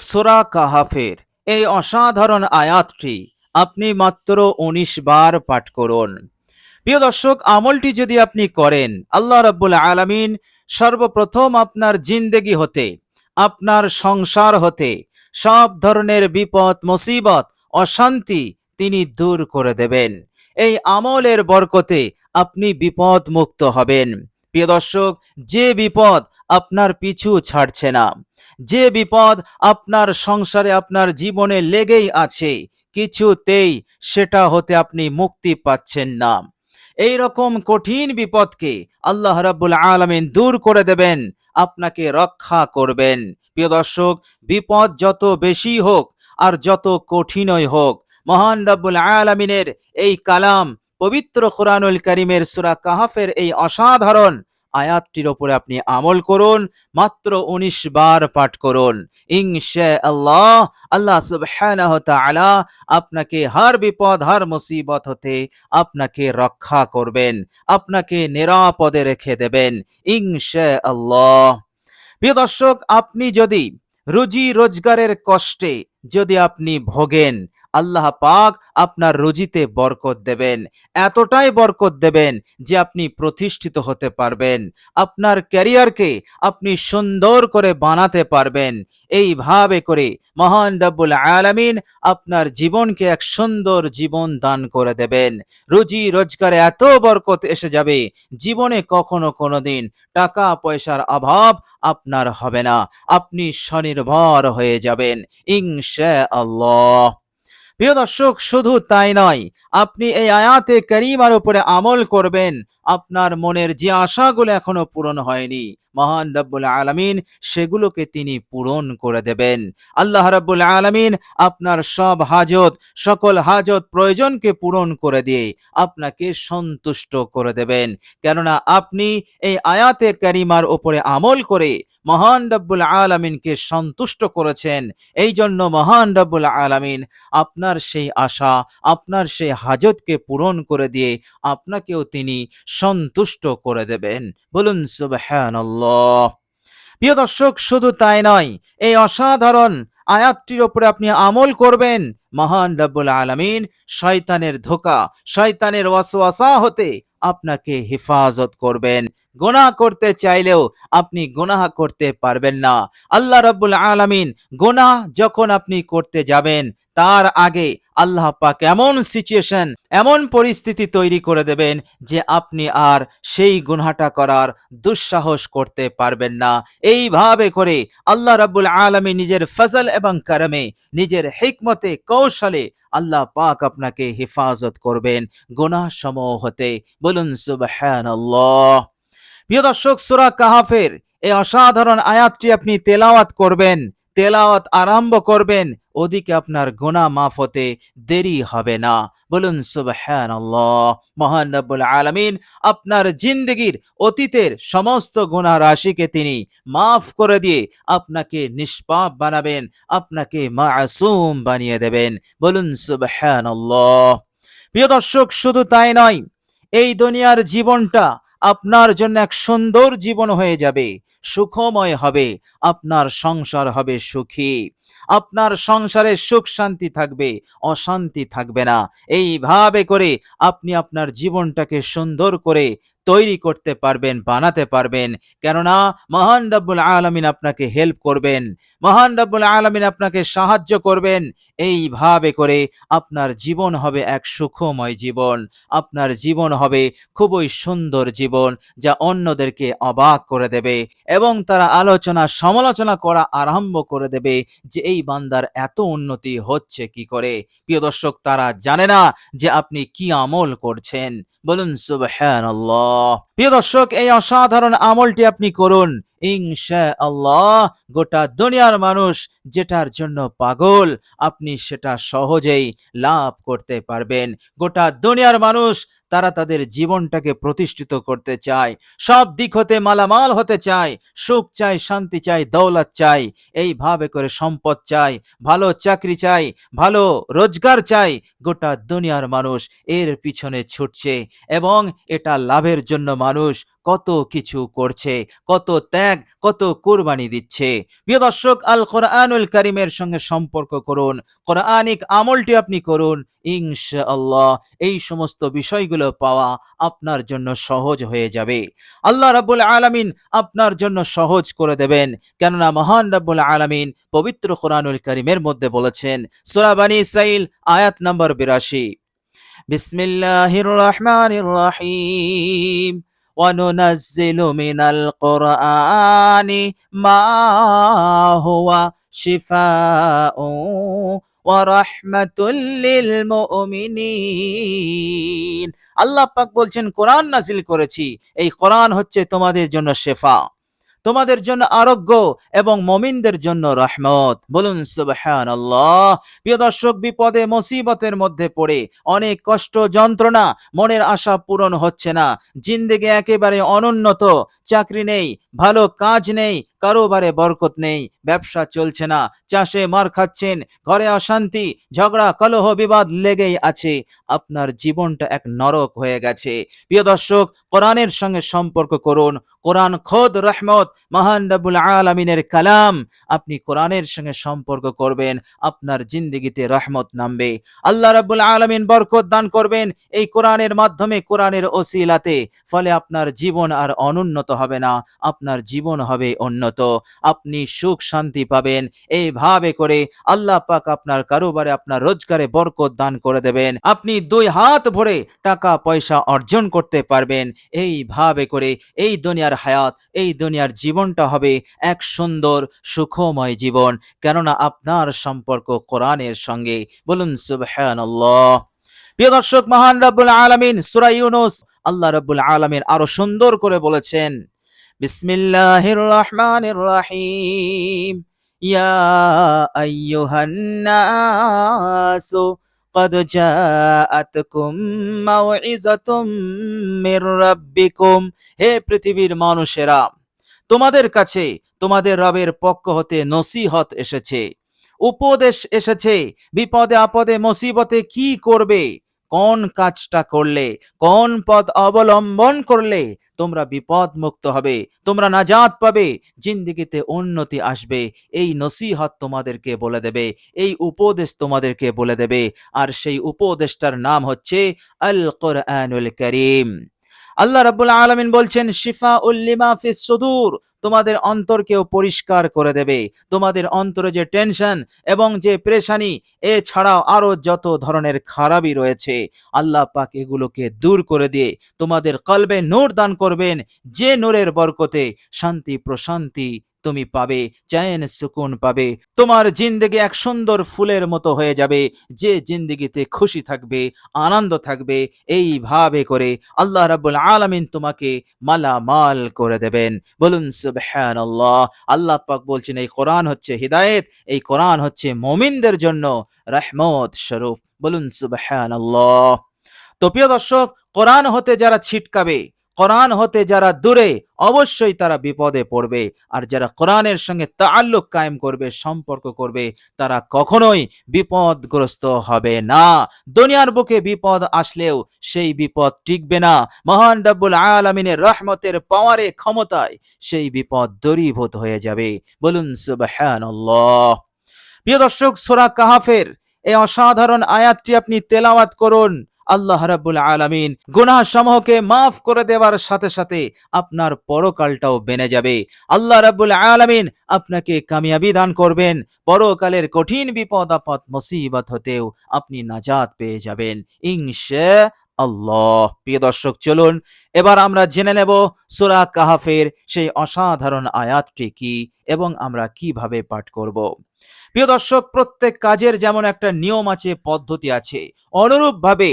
সোরা কাহাফের এই অসাধারণ আয়াতটি আপনি মাত্র উনিশ বার পাঠ করুন। প্রিয় দর্শক, আমলটি যদি আপনি করেন, আল্লাহ রাব্বুল আলামিন সর্বপ্রথম আপনার জিন্দেগি হতে, আপনার সংসার হতে, সব ধরনের বিপদ, মুসিবত, অশান্তি তিনি দূর করে দেবেন। এই আমলের বরকতে আপনি বিপদ মুক্ত হবেন। প্রিয় দর্শক, যে বিপদ আপনার পিছু ছাড়ছে না যে বিপদ আপনার সংসারে, আপনার জীবনে লেগেই আছে, কিছুতেই সেটা হতে আপনি মুক্তি পাচ্ছেন না। এই রকম কঠিন বিপদকে আল্লাহ রাব্বুল আলামিন দূর করে দেবেন, আপনাকে রক্ষা করবেন। প্রিয় দর্শক, বিপদ যত বেশি হোক আর যত কঠিনই হোক, মহান রাব্বুল আলামিনের এই কালাম পবিত্র কোরআনুল করিমের সূরা কাহাফের এই অসাধারণ আয়াতটির ওপরে আপনি আমল করুন, মাত্র উনিশ বার পাঠ করুন। ইনশা আল্লাহ আল্লাহ সুবহানাহু তাআলা আপনাকে হার বিপদ, হার মুসিবত হতে আপনাকে রক্ষা করবেন, আপনাকে নিরাপদে রেখে দেবেন। ইনশা আল্লাহ প্রিয় দর্শক, আপনি যদি রুজি রোজগারের কষ্টে যদি আপনি ভোগেন আল্লাহ পাক আপনার রুজিতে বরকত দেবেন। এতটাই বরকত দেবেন যে আপনি প্রতিষ্ঠিত হতে পারবেন। আপনার ক্যারিয়ারকে আপনি সুন্দর করে বানাতে পারবেন। এইভাবে করে মহান রব্বুল আলামিন আপনার জীবনকে এক সুন্দর জীবন দান করে দেবেন। রুজি রোজগারে এত বরকত এসে যাবে, জীবনে কখনো কোনোদিন টাকা পয়সার অভাব আপনার হবে না। আপনি স্বনির্ভর হয়ে যাবেন। ইনশা আল্লাহ প্রিয় দর্শক শুধু তাই নয় আপনি এই আয়াতে করিমার উপরে আমল করবেন। আপনার মনের যে আশাগুলো এখনও পূরণ হয়নি, মহান রব্বুল আলামিন সেগুলোকে তিনি পূরণ করে দেবেন। আল্লাহ রব্বুল আলামিন আপনার সব হাজত, সকল হাজত প্রয়োজনকে পূরণ করে দিয়ে আপনাকে সন্তুষ্ট করে দেবেন। কেননা আপনি এই আয়াতে ক্যারিমার ওপরে আমল করে মহান রব্বুল আলামিনকে সন্তুষ্ট করেছেন। এই জন্য মহান রব্বুল আলামিন আপনার সেই আশা, আপনার সেই হাজতকে পূরণ করে দিয়ে আপনাকেও তিনি সন্তুষ্ট করে দেবেন। বলুন, সুবহানাল্লাহ। প্রিয় দর্শক, শুধু তাই নয়, এই অসাধারণ আয়াতটির ওপরে আপনি আমল করবেন। মহান রব্বুল আলামিন শয়তানের ধোকা, শয়তানের ওয়াসওয়াসা হতে আপনাকে হেফাজত করবেন। গুনাহ করতে চাইলেও আপনি গুনাহ করতে পারবেন না। আল্লাহ রাব্বুল আলামিন গুনাহ যখন আপনি করতে যাবেন তার আগে আল্লাহ পাক এমন সিচুয়েশন এমন পরিস্থিতি তৈরি করে দেবেন যে আপনি আর সেই গুনহাটা করার দুঃসাহস করতে পারবেন না। এইভাবে করে আল্লাহ রাব্বুল আলামিন নিজের ফজল এবং কারমে, নিজের হিকমতে, কৌশলে আল্লাহ পাক আপনাকে হেফাজত করবেন গুনাহ সমূহ হতে। বলুন, সুবহানাল্লাহ। প্রিয় দর্শক, সূরা কাহাফের এই অসাধারণ আয়াতটি আপনি তেলাওয়াত করবেন। তেলাওয়াত আরম্ভ করবেন, ওদিকে আপনার গোনা মাফ হতে দেরি হবে না। বলুন, সুবহানাল্লাহ, মহান রব্বুল আলমিন, আপনার জিন্দগির অতীতের সমস্ত গুনাহ রাশিকে তিনি মাফ করে দিয়ে আপনাকে নিষ্পাপ বানাবেন, আপনাকে মাসুম বানিয়ে দেবেন। বলুন, সুবহানাল্লাহ। প্রিয় দর্শক, শুধু তাই নয়, এই দুনিয়ার জীবনটা আপনার জন্য এক সুন্দর জীবন হয়ে যাবে। সুখময় হবে, আপনার সংসার হবে সুখী। আপনার সংসারে সুখ শান্তি থাকবে, অশান্তি থাকবে না। এইভাবে করে আপনি আপনার জীবনটাকে সুন্দর করে তৈরি করতে পারবেন, বানাতে পারবেন। কেননা মহান রব্বুল আলমিন আপনাকে হেল্প করবেন, মহান রব্বুল আলমিন আপনাকে সাহায্য করবেন। এইভাবে করে আপনার জীবন হবে এক সুখময় জীবন। আপনার জীবন হবে খুবই সুন্দর জীবন, যা অন্যদেরকে অবাক করে দেবে। এবং তারা আলোচনা, সমালোচনা করা আরম্ভ করে দেবে যে এই বান্দার এত উন্নতি হচ্ছে কি করে। প্রিয় দর্শক, তারা জানে না যে আপনি কি আমল করছেন। বলুন, সুবহানাল্লাহ। প্রিয় দর্শক, এই অসাধারণ আমলটি আপনি করুন। ইনশা আল্লাহ গোটা দুনিয়ার মানুষ যেটার জন্য পাগল, আপনি সেটা সহজেই লাভ করতে পারবেন। গোটা দুনিয়ার মানুষ তারা তাদের জীবনটাকে প্রতিষ্ঠিত করতে চায়, সব দিক হতে মালামাল হতে চায়, সুখ চাই শান্তি চাই দৌলত চাই এইভাবে করে সম্পদ চাই ভালো চাকরি চাই ভালো রোজগার চাই গোটা দুনিয়ার মানুষ এর পিছনে ছুটছে এবং এটা লাভের জন্য মানুষ কত কিছু করছে, কত ত্যাগ, কত কোরবানি দিচ্ছে। প্রিয় দর্শক আল কোরআনুল করিমের সঙ্গে সম্পর্ক করুন, কোরআনিক আমলটি আপনি করুন, ইনশাআল্লাহ এই সমস্ত বিষয়গুলো পাওয়া আপনার জন্য সহজ হয়ে যাবে। আল্লাহ রাব্বুল আলামিন আপনার জন্য সহজ করে দেবেন, কেননা মহান রাব্বুল আলামিন পবিত্র কোরআনুল করিমের মধ্যে বলেছেন, সূরা বানী ইসরাইল আয়াত নম্বর বিরাশি। বিসমিল্লাহির রহমানির রহিম। وننزل من القرآن ما هو شفاء ورحمة للمؤمنين আল্লাহ পাক বলছেন কোরআন নাজিল করেছি এই কোরআন হচ্ছে তোমাদের জন্য শেফা তোমাদের জন্য আরোগ্য এবং মমিনদের জন্য রহমত। বলুন সুবহান আল্লাহ প্রিয় দর্শক, বিপদে, মুসিবতের মধ্যে পড়ে অনেক কষ্ট, যন্ত্রণা মনের আশা পূরণ হচ্ছে না। জিন্দেগি একেবারে অনুন্নত, চাকরি নেই, ভালো কাজ নেই কারোবারে বরকত নেই, ব্যবসা চলছে না, চাষে মার খাচ্ছেন, ঘরে অশান্তি, ঝগড়া, কলহ, বিবাদ লেগেই আছে, আপনার জীবনটা এক নরক হয়ে গেছে। প্রিয় দর্শক, কোরআনের সঙ্গে সম্পর্ক করুন, কোরআন খোদ রহমত, মহান রাব্বুল আলামিনের কালাম, আপনি কোরআনের সঙ্গে সম্পর্ক করবেন, আপনার জিন্দগিতে রহমত নামবে। আল্লাহ রাব্বুল আলামিন বরকত দান করবেন, এই কোরআনের মাধ্যমে, কোরআনের ওসিলাতে, ফলে আপনার জীবন আর অনুন্নত হবে না, আপনার জীবন হবে উন্নত আপনি সুখ শান্তি পাবেন। এইভাবে করে আল্লাহ পাক আপনার কারোবারে আপনার রোজগারে বরকত দান করে দেবেন। আপনি দুই হাত ভরে টাকা পয়সা অর্জন করতে পারবেন। এইভাবে করে এই দুনিয়ার হায়াত, এই দুনিয়ার জীবনটা হবে এক সুন্দর, সুখময় জীবন। কেননা আপনার সম্পর্ক কোরআনের সঙ্গে। বলুন, সুবহানাল্লাহ। প্রিয় দর্শক, মহান রাব্বুল আলামিন সূরা ইউনূস আল্লাহ রাব্বুল আলামিন আরও সুন্দর করে বলেছেন বিসমিল্লাহির রহমানির রহিম ইয়া আইয়ুহান নাসু قد جاءتكم موعظة من ربكم হে পৃথিবীর মানুষেরা তোমাদের কাছে তোমাদের রবের পক্ষ হতে নসিহত এসেছে উপদেশ এসেছে বিপদে আপদে মুসিবতে কি করবে কোন কাজটা করলে কোন পথ অবলম্বন করলে তোমরা বিপদ মুক্ত হবে, তোমরা নাজাত পাবে, জিন্দিগিতে উন্নতি আসবে। এই নসিহত তোমাদেরকে বলে দেবে, এই উপদেশ তোমাদেরকে বলে দেবে। আর সেই উপদেশটার নাম হচ্ছে আল কোরআনুল করিম। আল্লাহ রাব্বুল আলামিন বলছেন শিফা উল্লিমা ফিস সুদূর। তোমাদের অন্তরকেও পরিষ্কার করে দেবে। তোমাদের অন্তরে যে টেনশন এবং যে প্রেশানি, এছাড়াও আরও যত ধরনের খারাপই রয়েছে, আল্লাহ পাক এগুলোকে দূর করে দিয়ে তোমাদের কলবে নূর দান করবেন। যে নূরের বরকতে শান্তি প্রশান্তি তুমি পাবে, চ্যান সুকুন পাবে। তোমার জিন্দগি এক সুন্দর ফুলের মতো হয়ে যাবে। যে জিন্দগিতে খুশি থাকবে, আনন্দ থাকবে, এইভাবে করে আল্লাহ রাব্বুল আলামিন তোমাকে মালামাল করে দেবেন। বলুন, সুবহানাল্লাহ। আল্লাহ আল্লাহ পাক বলছেন, এই কোরআন হচ্ছে হিদায়েত, এই কোরআন হচ্ছে মমিনদের জন্য রহমত স্বরূপ। বলুন, সুবহানাল্লাহ। তো প্রিয় দর্শক, কোরআন হতে যারা ছিটকাবে কোরআন হতে যারা দূরে, অবশ্যই তারা বিপদে পড়বে। আর যারা কোরআনের সঙ্গে তাল্লুক কায়েম করবে, সম্পর্ক করবে, তারা কখনোই বিপদগ্রস্ত হবে না। দুনিয়ার বুকে বিপদ আসলেও সেই বিপদ টিকবে না। মহান ডাব্বুল আলমিনের রহমতের পাওয়ারে ক্ষমতায় সেই বিপদ দূরীভূত হয়ে যাবে। বলুন, সুবহানাল্লাহ। প্রিয় দর্শক, সোরা কাহাফের এই অসাধারণ আয়াতটি আপনি তেলাওয়াত করুন। আল্লাহ রাব্বুল আলামিন গুনাহ সমূহকে মাফ করে দেওয়ার সাথে সাথে আপনার পরকালটাও বেনে যাবে। আল্লাহ রাব্বুল আলামিন আপনাকে কামিয়াবি দান করবেন। পরকালের কঠিন বিপদ, আপদ, মুসিবত হতেও আপনি নাজাত পেয়ে যাবেন। ইনশা আল্লাহ প্রিয় দর্শক, চলুন, এবার আমরা জেনে নেব সূরা কাহাফের সেই অসাধারণ আয়াতটি কি এবং আমরা কীভাবে পাঠ করব। প্রিয় দর্শক, প্রত্যেক কাজের যেমন একটা নিয়ম আছে, পদ্ধতি আছে। অনুরূপভাবে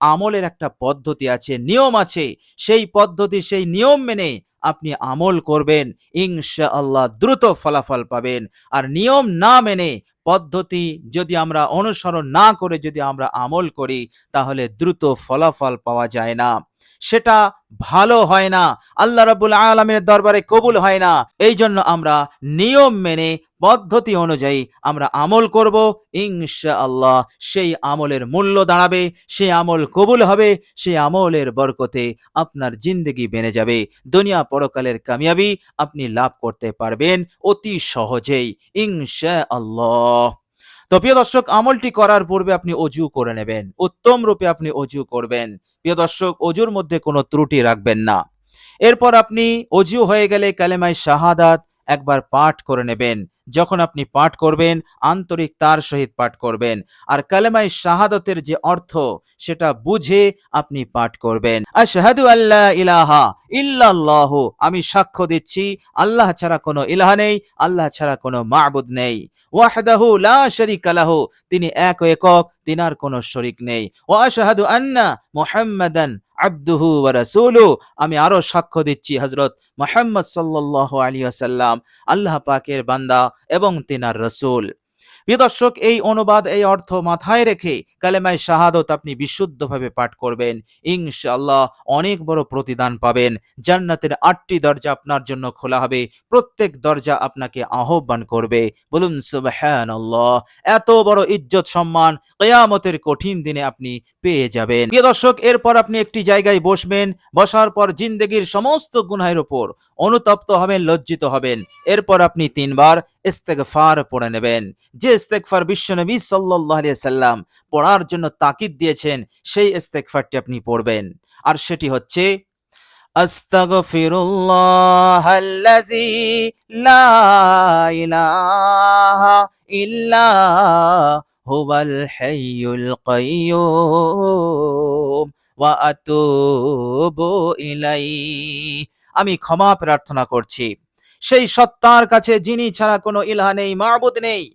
আমলের একটা পদ্ধতি আছে, নিয়ম আছে। সেই পদ্ধতি, সেই নিয়ম মেনে আপনি আমল করবেন। ইনশা আল্লাহ দ্রুত ফলাফল পাবেন। আর নিয়ম না মেনে পদ্ধতি যদি আমরা অনুসরণ না করে যদি আমরা আমল করি, তাহলে দ্রুত ফলাফল পাওয়া যায় না। সেটা ভালো হয় না। আল্লাহ রাবুল আলমের দরবারে কবুল হয় না। এই জন্য আমরা নিয়ম মেনে পদ্ধতি অনুযায়ী আমরা আমল করব ইনশা আল্লাহ সেই আমলের মূল্য দাঁড়াবে সেই আমল কবুল হবে সেই আমলের বরকতে আপনার জিন্দগি বেড়ে যাবে। দুনিয়া পরকালের কামিয়াবি আপনি লাভ করতে পারবেন অতি সহজেই ইনশা আল্লাহ তো প্রিয় দর্শক, আমলটি করার পূর্বে আপনি অজু করে নেবেন। উত্তম রূপে আপনি অজু করবেন। প্রিয় দর্শক, অজুর মধ্যে কোনো ত্রুটি রাখবেন না। এরপর আপনি অজু হয়ে গেলে কালেমায় শাহাদাত একবার পাঠ করে নেবেন। যখন আপনি পাঠ করবেন, আন্তরিক তার সহিত পাঠ করবেন। আর কালেমায় শাহাদতের যে অর্থ, সেটা বুঝে আপনি পাঠ করবেন। আশহাদু আল্লাহ ইলাহা ইল্লাল্লাহ। আমি সাক্ষ্য দিচ্ছি, আল্লাহ ছাড়া কোনো ইলাহা নেই, আল্লাহ ছাড়া কোনো মাবুদ নেই। ওয়াহদাহু লা শারীকা লাহু। তিনি এক একক, তিনার কোনো শরিক নেই। ওয়া আশহাদু আন্না মুহাম্মাদান আব্দুহু রাসুলু, আমি আরও সাক্ষ্য দিচ্ছি হজরত মোহাম্মদ সাল্লাহ আলী আসাল্লাম আল্লাহ পাকের বান্দা এবং তিনার রসুল। প্রিয় দর্শক, এই অনুবাদ, এই অর্থ মাথায় রেখে কালেমায় শাহাদত আপনি বিশুদ্ধভাবে পাঠ করবেন। ইনশাআল্লাহ অনেক বড় প্রতিদান পাবেন। জান্নাতের আটটি দরজা আপনার জন্য খোলা হবে। প্রত্যেক দরজা আপনাকে আহ্বান করবে। বলুন, সুবহানাল্লাহ। এত বড় ইজ্জত, সম্মান কেয়ামতের কঠিন দিনে আপনি পেয়ে যাবেন। প্রিয় দর্শক, এরপর আপনি একটি জায়গায় বসবেন। বসার পর জিন্দগির সমস্ত গুনাহের উপর অনুতপ্ত হবেন, লজ্জিত হবেন। এরপর আপনি তিনবার ইস্তেগফার পড়ে নেবেন। যে ইস্তেগফার বিশ্বনবী আলাইহি সাল্লাম পড়ার জন্য তাকিদ দিয়েছেন, সেই ইস্তেগফারটি আপনি পড়বেন। আর সেটি হচ্ছে লা ইলাহা ইল্লা হুয়াল হাইয়ুল কাইয়্যুম ওয়া আতুবু ইলাইহি। আমি ক্ষমা প্রার্থনা করছি। সেই সত্তার কাছে যিনি ছাড়া কোনো ইলাহা নেই, মাবুদ নেই।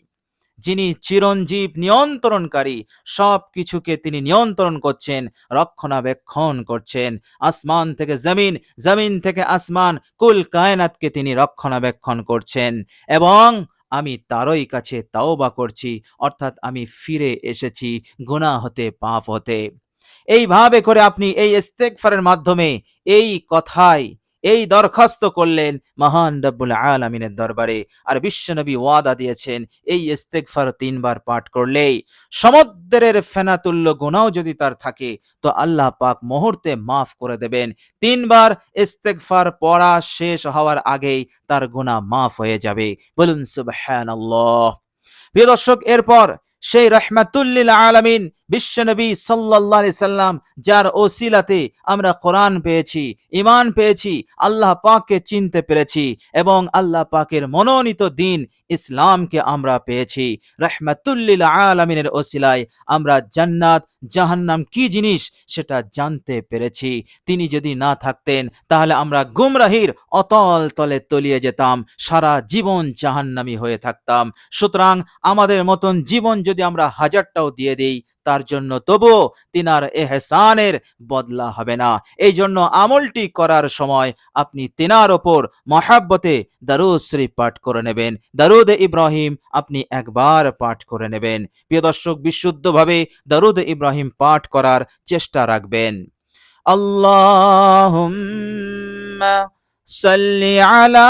যিনি চিরঞ্জীব, নিয়ন্ত্রণকারী, সব কিছুকে তিনি নিয়ন্ত্রণ করছেন, রক্ষণাবেক্ষণ করছেন। আসমান থেকে জমিন জমিন থেকে আসমান, কুল কায়নাতকে তিনি রক্ষণাবেক্ষণ করছেন। এবং আমি তারই কাছে তাওবা করছি, অর্থাৎ আমি ফিরে এসেছি, গুনাহ হতে, পাপ হতে। এইভাবে করে আপনি এই ইস্তেগফারের মাধ্যমে এই কথায় এই দরখাস্ত করলেন মহান রব্বুল আলমিনের দরবারে। আর বিশ্বনবী ওয়াদা দিয়েছেন, এই ইস্তেগফার তিনবার পাঠ করলেই। সমুদ্রের ফেনাতুল্য গুণাও যদি তার থাকে, তো আল্লাহ পাক মুহূর্তে মাফ করে দেবেন। তিনবার ইস্তেগফার পড়া শেষ হওয়ার আগেই তার গুনাহ মাফ হয়ে যাবে। বলুন সুবহানাল্লাহ। প্রিয় দর্শক, এরপর সেই রহমাতুল্লিল আলামিন বিশ্বনবী আলাইহি সাল্লাম যার ওসিলাতে আমরা কোরআন পেয়েছি ইমান পেয়েছি, আল্লাহ পাককে চিনতে পেরেছি এবং আল্লাহ পাকের মনোনীত দিন ইসলামকে আমরা পেয়েছি। রহমাতুল্লিল আলামিনের ওসিলায় আমরা জান্নাত, জাহান্নাম কি জিনিস সেটা জানতে পেরেছি। তিনি যদি না থাকতেন তাহলে আমরা গুমরাহির অতল তলে তলিয়ে যেতাম, সারা জীবন জাহান্নামি হয়ে থাকতাম। সুতরাং আমাদের মতন জীবন যদি আমরা হাজারটাও দিয়ে দেই তার জন্য তবুও তিনার এহসানের বদলা হবে না। এই জন্য আমলটি করার সময় আপনি তিনার ওপর মহাব্বতে দারুদ শরীফ পাঠ করে নেবেন। দারুদ ইব্রাহিম আপনি একবার পাঠ করে নেবেন। প্রিয় দর্শক, বিশুদ্ধভাবে দারুদ ইব্রাহিম পাঠ করার চেষ্টা রাখবেন। আল্লাহ সাল্লি আলা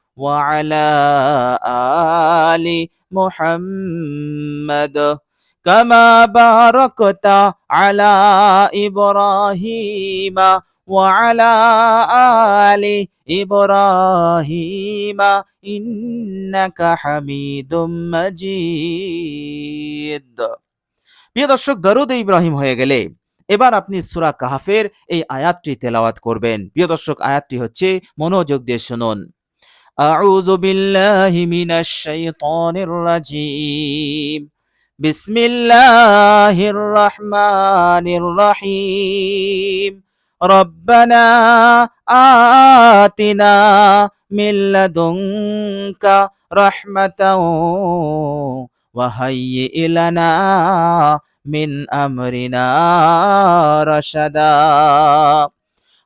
وعلى آل محمد كما باركت على إبراهيم وعلى آل إبراهيم إنك حميد مجيد প্রিয় দর্শক দরুদ ইব্রাহিম হয়ে গেলে এবার আপনি সুরা কাহাফের এই আয়াতটি তেলাওয়াত করবেন প্রিয় দর্শক আয়াতটি হচ্ছে মনোযোগ দিয়ে শুনুন أعوذ بالله من الشيطان الرجيم. بسم الله الرحمن الرحيم. ربنا آتنا من لدنك رحمة وهيئ لنا من أمرنا رشدا.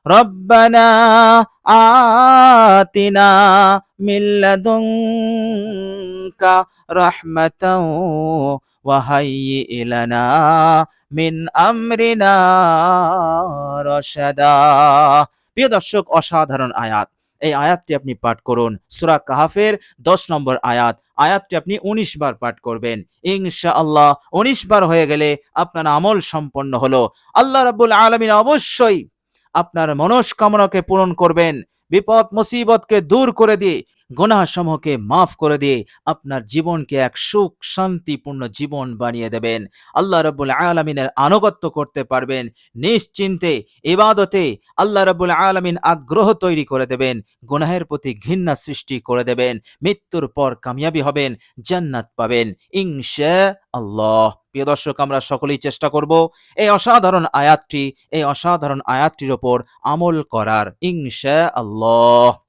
ربنا آتنا মিন আমরিনা প্রিয় দর্শক, অসাধারণ আয়াত। এই আয়াতটি আপনি পাঠ করুন। সুরা কাহাফের দশ নম্বর আয়াত। আয়াতটি আপনি উনিশ বার পাঠ করবেন। ইনশা আল্লাহ উনিশ বার হয়ে গেলে আপনার আমল সম্পন্ন হলো। আল্লাহ রাবুল আলমিন অবশ্যই আপনার মনস্কামনাকে পূরণ করবেন। বিপদ মুসিবতকে দূর করে দিয়ে গুনাহ সমূহকে মাফ করে দিয়ে আপনার জীবনকে এক সুখ শান্তিপূর্ণ জীবন বানিয়ে দেবেন। আল্লাহ রাব্বুল আলামিনের আনুগত্য করতে পারবেন, নিশ্চিন্তে, ইবাদতে আল্লাহ রাব্বুল আলামিন আগ্রহ তৈরি করে দেবেন, গুনাহের প্রতি ঘৃণা সৃষ্টি করে দেবেন, মৃত্যুর পর কামিয়াবি হবেন, জান্নাত পাবেন ইনশা আল্লাহ প্রিয় দর্শক, আমরা সকলেই চেষ্টা করব এই অসাধারণ আয়াতটি, এই অসাধারণ আয়াতটির ওপর আমল করার ইনশা আল্লাহ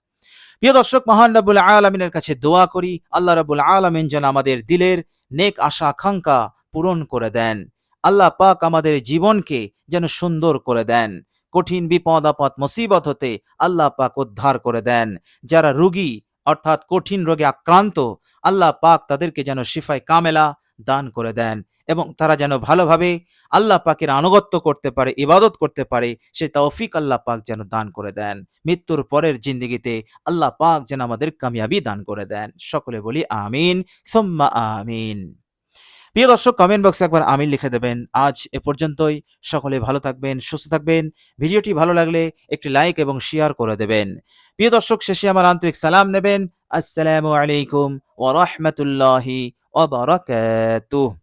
প্রিয় দর্শক, মহান রাব্বুল আলামিনের কাছে দোয়া করি, আল্লাহ রাব্বুল আলামিন যেন আমাদের দিলের নেক আশা, আকাঙ্ক্ষা পূরণ করে দেন। আল্লাহ পাক আমাদের জীবনকে যেন সুন্দর করে দেন। কঠিন বিপদ, আপদ, মুসিবত হতে আল্লাহ পাক উদ্ধার করে দেন। যারা রুগী, অর্থাৎ কঠিন রোগে আক্রান্ত, আল্লাহ পাক তাদেরকে যেন শিফায় কামেলা দান করে দেন। এবং তারা যেন ভালোভাবে আল্লাহ পাকের আনুগত্য করতে পারে, ইবাদত করতে পারে, সে তৌফিক আল্লাহ পাক যেন দান করে দেন। মৃত্যুর পরের জিন্দগিতে আল্লাহ পাক যেন আমাদের কামিয়াবি দান করে দেন। সকলে বলি আমিন, সোম্মা আমিন। প্রিয় দর্শক কমেন্ট বক্সে একবার আমিন লিখে দেবেন। আজ এ পর্যন্তই। সকলে ভালো থাকবেন, সুস্থ থাকবেন। ভিডিওটি ভালো লাগলে একটি লাইক এবং শেয়ার করে দেবেন। প্রিয় দর্শক, শেষে আমার আন্তরিক সালাম নেবেন। আসসালামু আলাইকুম ওয়া রাহমাতুল্লাহি ওয়া বারাকাতুহু।